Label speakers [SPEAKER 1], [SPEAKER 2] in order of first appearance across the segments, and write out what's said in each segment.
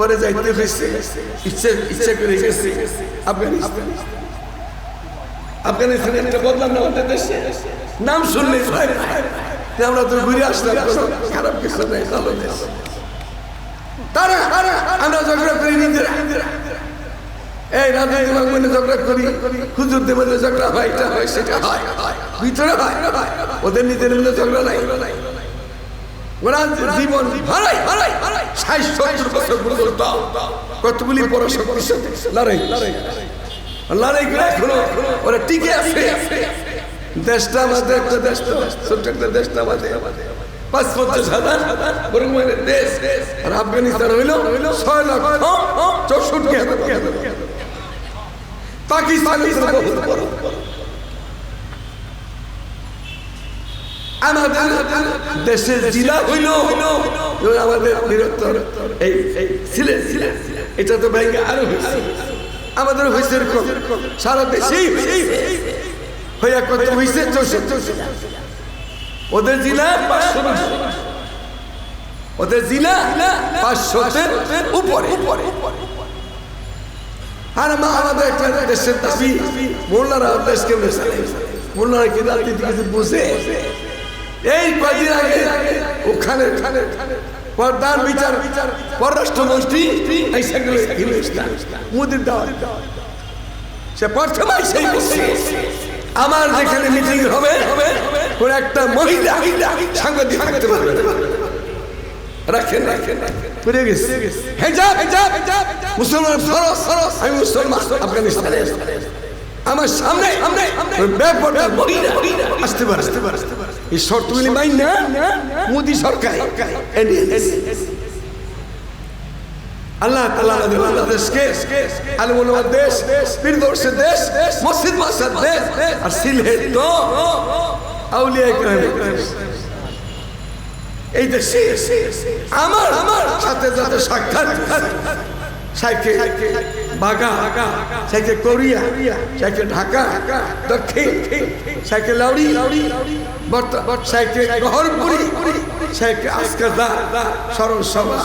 [SPEAKER 1] পরে যাইতে হয়েছে ইচ্ছে ইচ্ছে করে গেছে। আফগানিস্তান। আফগানিস্তানে একটা বদলাম না আমাদের দেশে নাম শুনলে আমরা তো ঘুরে আসলাম খারাপ কিছু নেই, ভালো দেশ। ঝগড়া করি ঝগড়া এটা হয় ওদের নিজের মধ্যে ঝগড়া নাই। ওরা জীবন হারাই হারাই হারাই। ষাট সত্তর বছর পর্যন্ত কতগুলি পরাশক্তির সাথে লড়াই লড়াই করে এখনও ওরা টিকে আছে। দেশটা আমাদের একটা একটা দেশটা আমাদের। পাঁচ পঞ্চাশ হাজার বরং মানে দেশ। আর আফগানিস্তান হইল ছয় লক্ষ চৌষট্টি হাজার। পাকিস্তান বহুত বড় আমাদের দেশের জেলা হইল আমাদের বীরত্তর এই সিলেট এটা তো ব্যাংকে আরও হয়েছে। আমাদের হয়েছে এরকম। সারা দেশেই হইয়া কত হয়েছে ওদের জেলা পাঁচশো ওদের জেলা পাঁচশোতের উপরে। উপরে আর মা আমাদের একটা দেশের দাবি মোল্লারা দেশ চালাই মোল্লারা কি রাজনীতি কিছু বুঝে? এই কদিন আগে ওখানে প্রধান বিচার পররাষ্ট্রমন্ত্রী গেল হিন্দুস্তান মোদির দাওয়াত সে প্রথমে আমার যেখানে মিটিং হবে কোন একটা মহিলা সাংবাদিক থাকতে পারবে রাখেন রাখেন আমার সামনে সামনে ব্যাপারটা মহিলা আসতে পারে আসতে পারে। এই শর্তগুলি মাইন না? মোদি সরকার। আল্লাহ আমাদের বাংলাদেশকে আলমুলমার দেশ বীরদর্শের দেশ মসজিদ মাসার দেশ আর সিলেট তো আউলিয়া ইকরামের দেশ। এই দেশে আমার আমার সাথে যাতে সাক্ষাৎ সাইকে বাগা সাইকে কোরিয়া সাইকে ঢাকা, দক্ষিণ সাইকে লাউড়ি সাইকে গহরপুরি সাইকে আসকাদা স্মরণ সভা,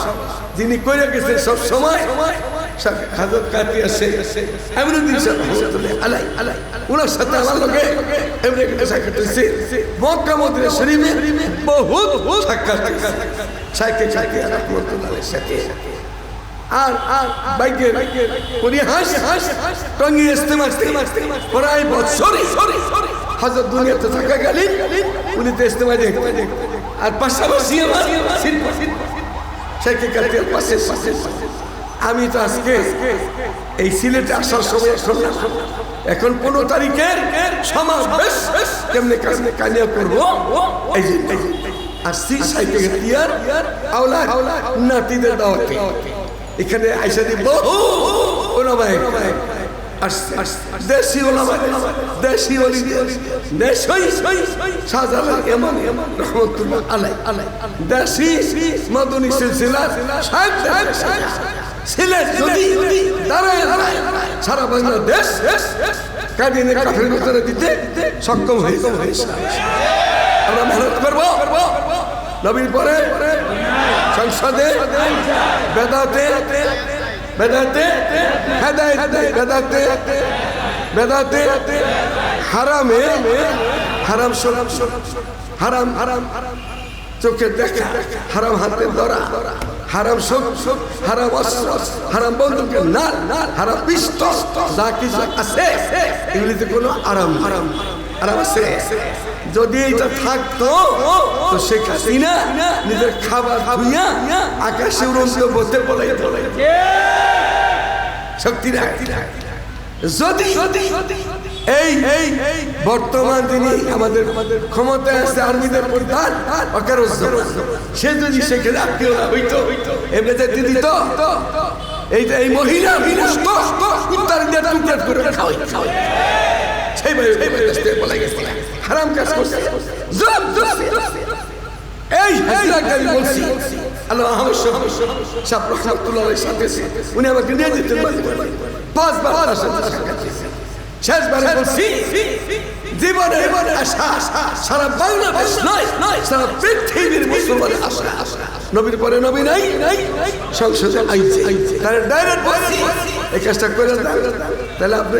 [SPEAKER 1] যিনি করে গেছেন সব সময় হাজত কাটি আছে। এমন দিন আলাই আলাই ওনার সাথে আমার লোকে এমনি একটা সাক্ষাৎ হয়েছে মক্কা মদিনা শরীফে বহুত সাক্ষাৎ সাইকে সাইকে রহমতুল্লাহ সাথে। আর বাইকের উনি হাস হাস, টঙ্গি ইস্তেমা প্রায় বছরে হাজার দুনিয়াতে থাকা গেলেন উনি তো ইস্তেমা দেখতে আর পাশাপাশি আমার সাইকেল পাশে পাশে আমি তো আজকে এই সিলেটে আসার সময় শুনলাম, এখন পনেরো তারিখের সমাবেশ কেমনে কেমনে কানিয়া করব? এই যে সি সাইকেল ইয়ার আওলা নাতিদের দাওয়াতে। এখানে আইসা দিব ওলামায় দেশি ওলামায়, দেশি অলি দেশই শাহজালাল এমন রহমতুল্লাহ আলাই আলাই। দেশি মদনী সিলসিলা সিলেট যদি দাঁড়ায় সারা বাংলাদেশ কাদিনে কাঠের ভিতরে দিতে সক্ষম হয়েছে। আমরা মেহনত করব। নবীর পরে সংসদে বেদাতে বেদাতে বেদাতে বেদাতে, হারামে, হারাম সোলাম হারাম হারাম হারাম চোখে দেখা, হারাম হাতে ধরা, হারাম সব সব হারাম অস্ত্র, হারাম বন্ধুকে না হারাম পিস্তল যা কিছু আছে, এগুলিতে কোনো আরাম আরাম আরাম আছে। যদি এটা থাকতো তো শেখ হাসিনা নিজের খাবার ধুইয়া আকাশে উড়ন্ত বলতে বলে শক্তি যদি এই এই বর্তমান তিনি আমাদের ক্ষমতায় আছে আর্মিদের প্রধান সে যদি সেখানে আত্মীয় না হইতো এমনিতে দিদি তো এইটা এই মহিলা উত্তর দিয়ে করে খাওয়াই খাওয়াই সেইভাবে বলে গেছে হারাম কাজ করছে জব জব এই হাজিরাকে আমি বলছি আল্লাহ আহমদ সাহেব রহমতুল্লাহ সাথে উনি আমাকে নিয়ে যেতেন পাঁচবার তার সাথে শেষবারে বলছি জীবনে আশা সারা বাংলাদেশ নয় নয় সারা পৃথিবীর মুসলমানের আশা নবীর পরে নবী নাই সংসদে আইছে তাহলে ডাইরেক্ট এই কাজটা করে তাহলে আপনি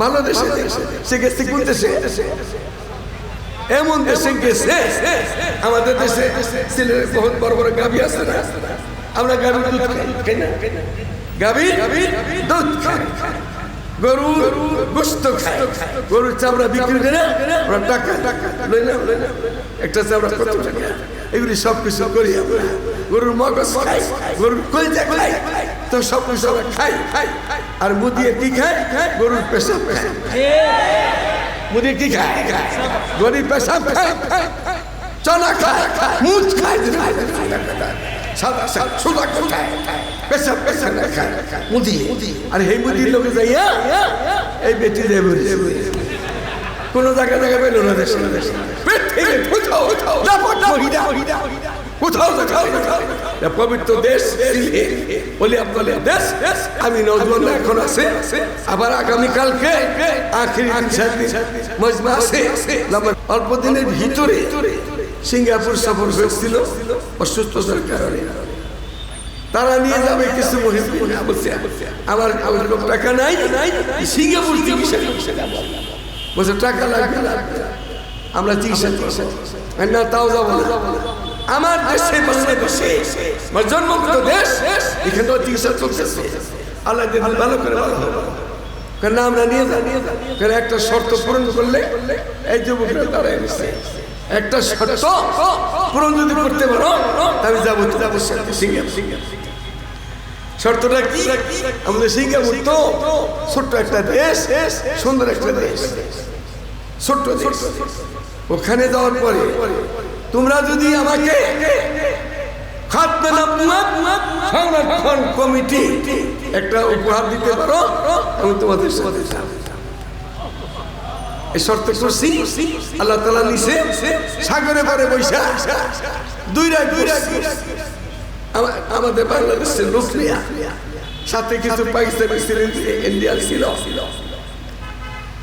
[SPEAKER 1] ভালো দেশে সে গেছে কোন দেশে? এমন দেশে গেছে আমাদের দেশে সিলেটের বহুত বড় বড় গাবি আছে না? আমরা গাবির দুধ খাই, না? গাবির দুধ গরুর গোস্ত খাই। গরুর চামড়া বিক্রি করে আমরা টাকা টাকা লই না? লই না একটা চামড়া কত টাকা? এগুলি সব কিছু করি আমরা। গরুর মগজ খাই গরুর কলজা খাই। তো সব কিছু আমরা খাই খাই। আর মুদিয়ে কি খাই? গরুর পেশাব খাই। মুদিয়ে কি খাই? গরিব পেশাব খাই। চনা খায় মুখ খায় সাদা সাদা সুদা খায় পেশাব পেশাব খায় মুদি। আর এই মুদির লোকে যাইয়া এই বেটি দেব কোন জায়গা জায়গা পেল না দেশে? থেকে কোথাও কোথাও পবিত্র দেশ বলি আপনাদের দেশ আমি নজওয়ান এখন আছে। আবার আগামী কালকে আখেরি মজমা আছে। অল্প দিনের ভিতরে সিঙ্গাপুর সফর হয়েছিল অসুস্থতার কারণে। তারা নিয়ে যাবে কিছু আমার টাকা নাই সিঙ্গাপুর চিকিৎসা বলছে টাকা লাগবে আমরা চিকিৎসা চিকিৎসা না তাও যাব না। আমার দেশে বাংলাদেশে আমার জন্মগত দেশ, এখানে তো চিকিৎসা চলতেছে। আল্লাহ ভালো করে ভালো হবে কেন আমরা নিয়ে যাই? কেন একটা শর্ত পূরণ করলে এই যুবকরা দাঁড়ায় নিচ্ছে একটা শর্ত পূরণ যদি করতে পারো আমি যাব যাব সিঙ্গাপুর। শর্তটা কি? আমাদের সিঙ্গাপুর তো ছোট্ট একটা দেশ, সুন্দর একটা দেশ। ছোট্ট ওখানে যাওয়ার পরে তোমরা যদি আমাকে সংরক্ষণ কমিটি, একটা উপহার দিতে পারো, আমি তোমাদের সাথে। এই আল্লাহ তালা সাগরে পারে দুই রাত দুই আমাদের বাংলাদেশের লোক সাথে কিছু পাকিস্তানি ছিলেন ইন্ডিয়ান ছিল।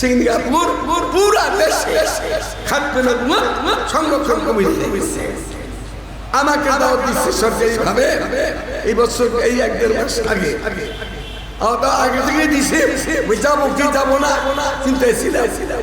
[SPEAKER 1] সিঙ্গাপুর পুরা দেশে খাদ্য সংরক্ষণ কমিটি। আমাকে দাওয়াত দিচ্ছে সরকারি ভাবে। এই বছর এই এক দেড় মাস আগে। আগে আগে। থেকে দিছে। যাব কি যাব না। চিন্তায় ছিলাম।